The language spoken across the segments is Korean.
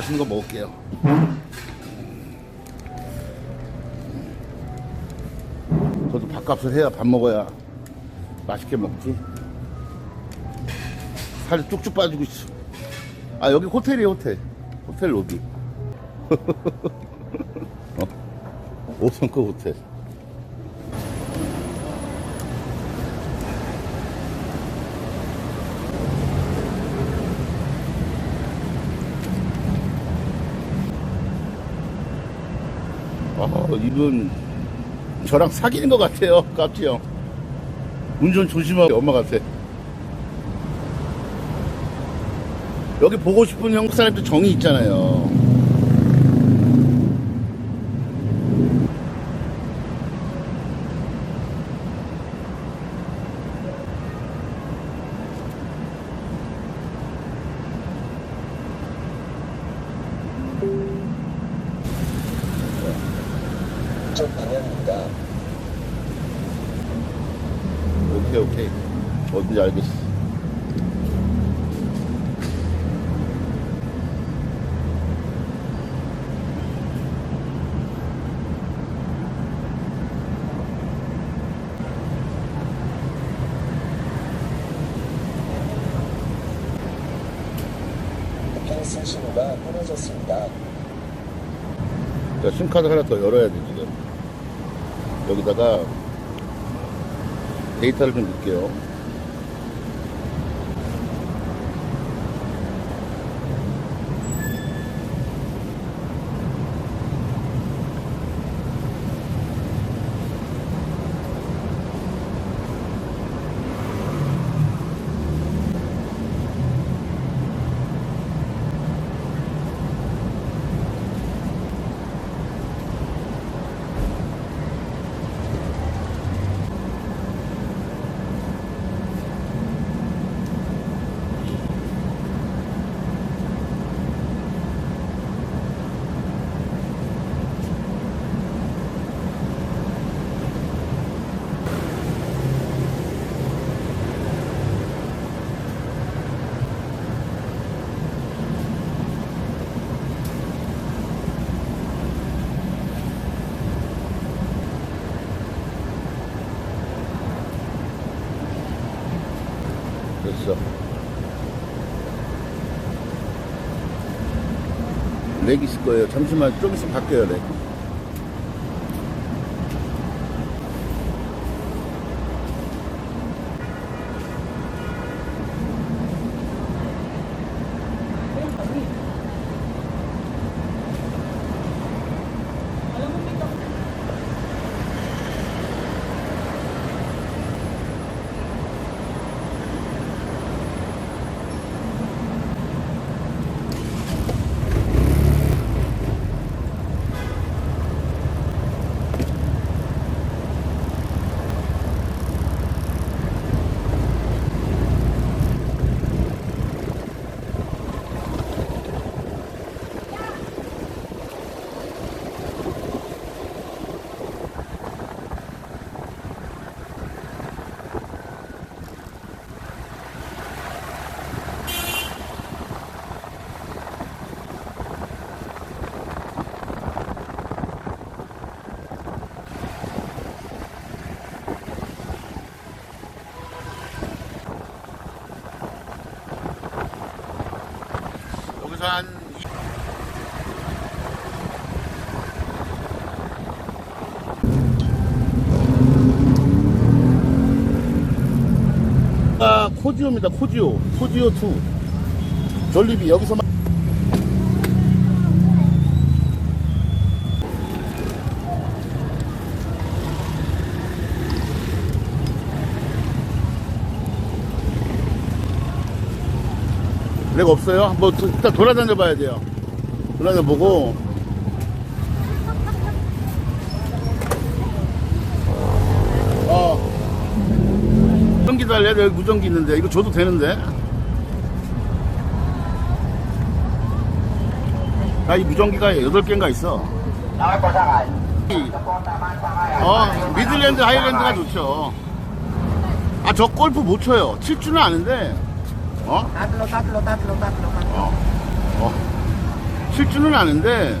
맛있는 거 먹을게요. 저도 밥값을 해야 밥 먹어야 맛있게 먹지. 살이 쭉쭉 빠지고 있어. 아, 여기 호텔이에요, 호텔. 호텔 로비. 어? 5성급 호텔. 아, 이분 저랑 사귀는 것 같아요, 깝지 형. 운전 조심하게 엄마 같아. 여기 보고 싶은 사람들 정이 있잖아요. 쪽 방향입니다. 오케이, 오케이. 어딘지 알겠어. 부킹스 신호가 끊어졌습니다. 자, 심카드 하나 더 열어야 돼, 지금. 여기다가 데이터를 좀 넣을게요. 됐어. 렉 있을 거예요. 잠시만, 좀 있으면 바뀌어요, 렉. 여기서 한 아, 코지오입니다. 코지오. 코지오 2. 전립이 여기서 만- 렉 없어요? 한번 도- 일단 돌아다녀 봐야 돼요. 돌아다녀 보고. 어. 무전기 달래 여기 무전기 있는데 이거 줘도 되는데. 아, 이 무전기가 8개인가 있어. 이- 어, 미들랜드 하이랜드가 좋죠. 아, 저 골프 못 쳐요. 칠 줄은 아는데, 어? Tatlo, tatlo, tatlo, tatlo. 어. 어. 칠 줄은 아는데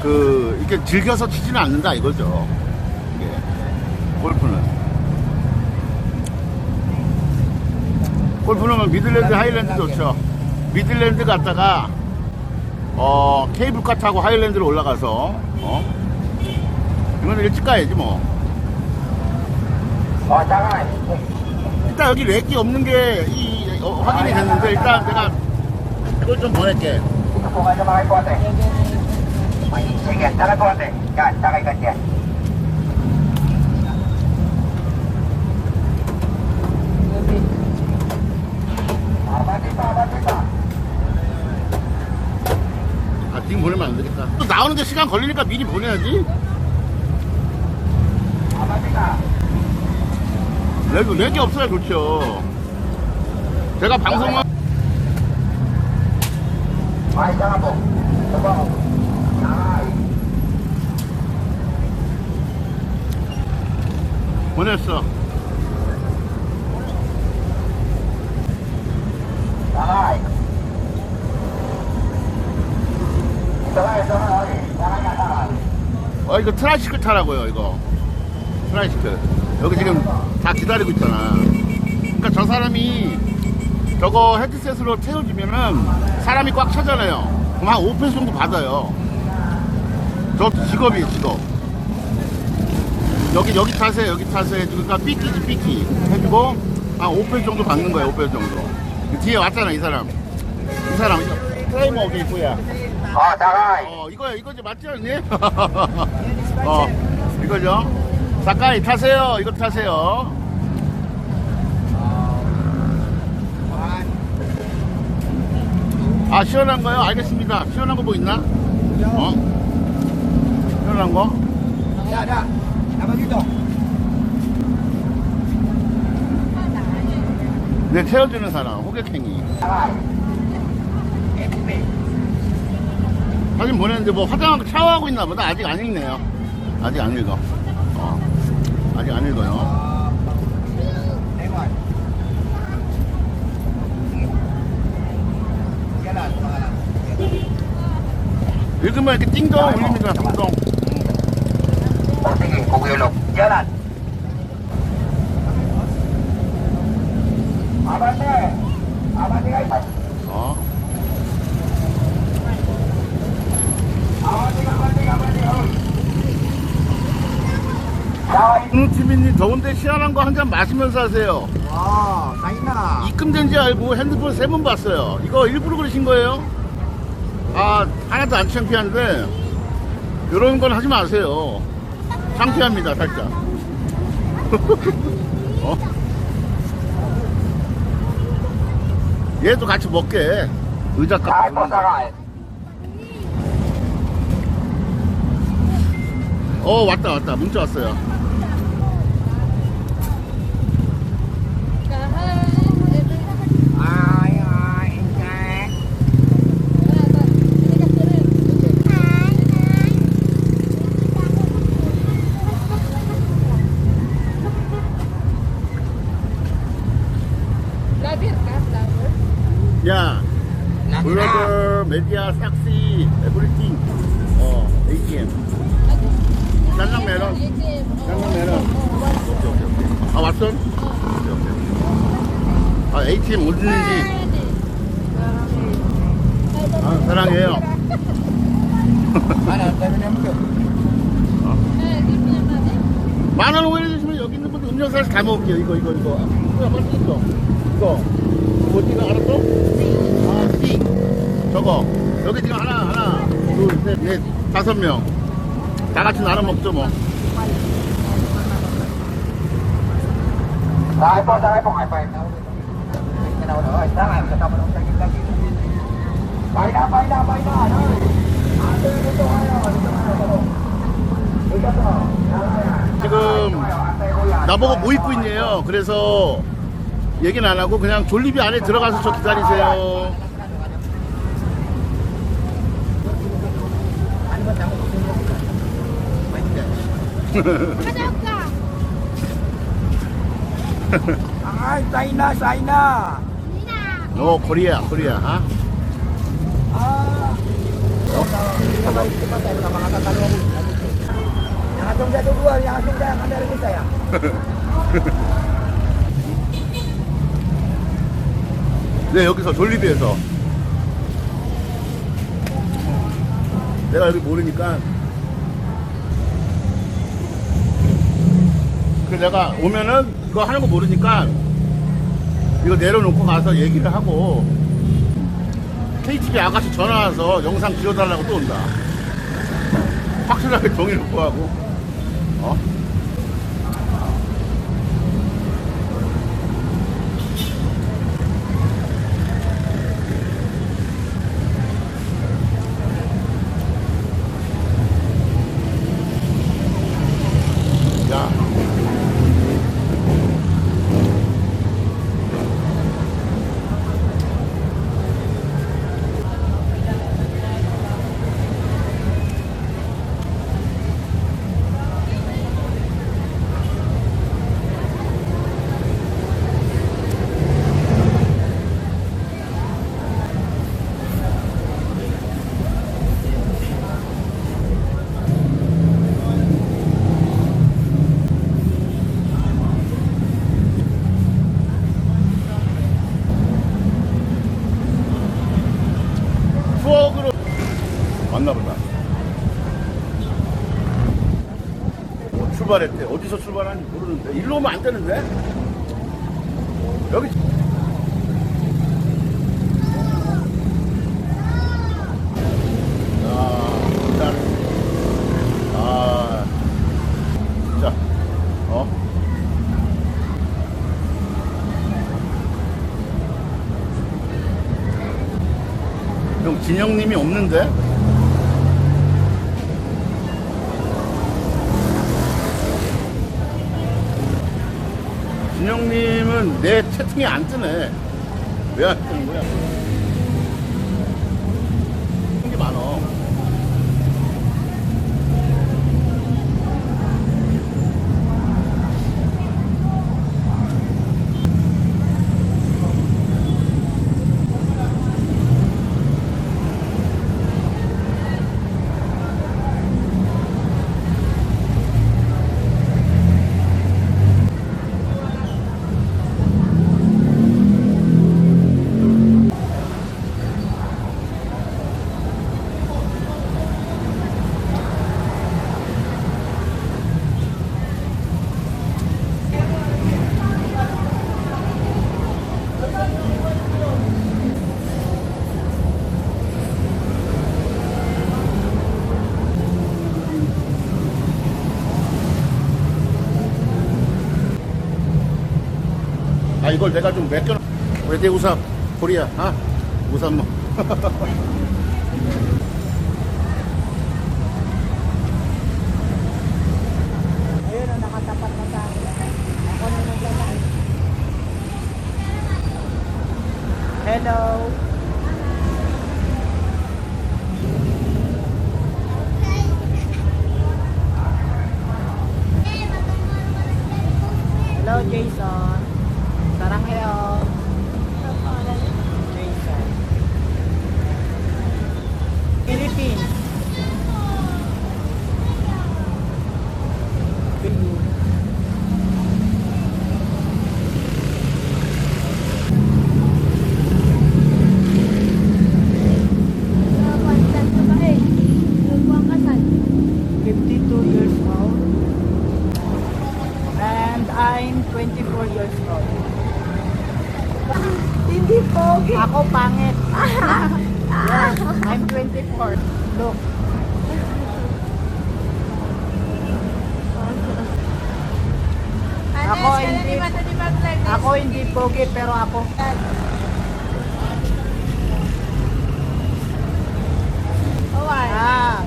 그 이렇게 즐겨서 치지는 않는다 이거죠. 이게 골프는 골프는 미들랜드 하이랜드 좋죠. 미들랜드 갔다가 어 케이블카 타고 하이랜드로 올라가서 어 이건 일찍 가야지 뭐. 일단 여기 렉이 없는 게 이, 어, 확인이 됐는데 일단 내가 이걸 좀 보낼게. Sige, tara konti. Yan, sakay ka dyan. Abati pa, abati pa. 아, 지금 보내면 안 되겠다. 또 나오는데 시간 걸리니까 미리 보내야지. Abati ka. 렉, 렉이 없어야 좋죠. 제가. Sakay. 보냈어. 어, 이거 트라이시클 타라고요, 이거. 트라이시클. 여기 지금 다 기다리고 있잖아. 그러니까 저 사람이 저거 헤드셋으로 태워주면은 사람이 꽉 차잖아요. 그럼 한 5분 정도 받아요. 저 직업이에요, 직업. 여기, 여기 타세요, 여기 타세요. 그러니까 삐끼지, 삐끼. 해주고 한 5분 정도 받는 거예요, 5분 정도. 뒤에 왔잖아, 이 사람. 이 사람, 프레이머 어디 있고야. Oh, sakay. 어, 이거야, 이거지 맞지 않니? 어, 이거죠. 가까이 타세요. 이거 타세요. 아, 시원한 거요? 알겠습니다. 시원한 거 뭐 있나? 어? 시원한 거? Ada. Apa gitu? 내 태워주는 사람, 호객행위. 사진 보냈는데 뭐 화장하고 샤워하고 있나 보다. 아직 안 읽네요. 아직 안 읽어. 어, 아직 안 읽어요. 읽으면 이렇게 띵동 울립니다. 띵동. Oh, sige, kukuyulog. Jalan. Abante. Abante kayo. 어. Abante, abante, abante. Saway. 은우티비님 더운데 시원한 거 한 잔 마시면서 하세요. Oh, sayo na. 입금된 지 알고 핸드폰 세 번 봤어요. 이거 일부러 그러신 거예요? 아, 하나도 안 창피한데, 이런 건 하지 마세요. 창피합니다, 살짝. 어? 얘도 같이 먹게. 의자 sakay. 어, 왔다, 왔다. 문자 왔어요. 블로거, 메디아, 삭시, 에브리띵. 어, ATM. 짠랑 메론. 짠랑 메론. 오케이, 오케이, 오케이. 아, 왔어? 오케이, 오케이. 아, ATM 어디는지. 아, 사랑해요. Ano, sabi niya mo to? 만원 올려주시면 여기 있는 분들 음료수 하나씩 다 먹을게요. 이거, 이거, 이거. 이거, 이거. 이거. 뭐지가 알았어? 아, 띵. 저거. 여기 지금 하나, 하나, 둘, 셋, 넷, 다섯 명. 다 같이 나눠 먹죠, 뭐. 지금. 나보고 뭐 입고 있냐요. 그래서 얘기는 안 하고 그냥 졸리비 안에 들어가서 저 기다리세요. 어. 아? Ah, tayo, sa mga tatanong. Yang atong yang atong kita ya. 네, 여기서 졸리비에서. 내가 여기 모르니까. 그 내가 오면은 이거 하는 거 모르니까 이거 내려놓고 가서 얘기를 하고 KTV 아가씨 전화 와서 영상 지워달라고 또 온다. 확실하게 동의 놓고 하고. 어? 야. 추억으로 만나보자. 뭐 출발했대. 어디서 출발하는지 모르는데. 일로 오면 안 되는데? 여기. 아, 일단. 아. 진짜. 어? 형 진영님이 없는데? 진영님은 내 채팅에 안 뜨네. 왜 안 뜨는 거야? 게 많어. 아 이걸 내가 좀 맡겨 왜내 우산 코리아 아? 우산 뭐 Ako pangit. yes, I'm 24. Look. Ako hindi, ako hindi pogi pero ako. Ah,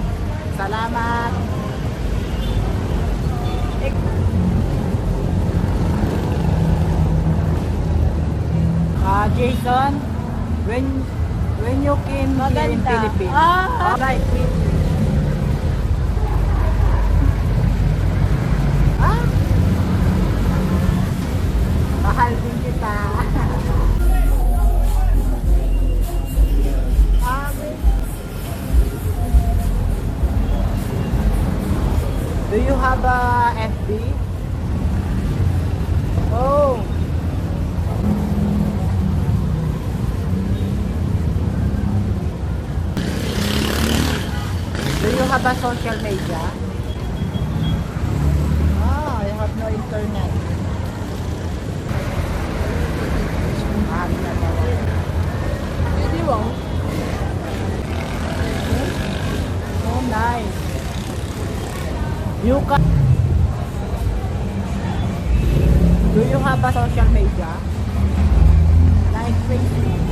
salamat. Ah, Jason, when when you came here in Maganda. Philippines, Ah. alright, ka ba social media? Ah, I have no internet. Pwede mo? Oh, nice. You can... Do you have a social media? Like Facebook?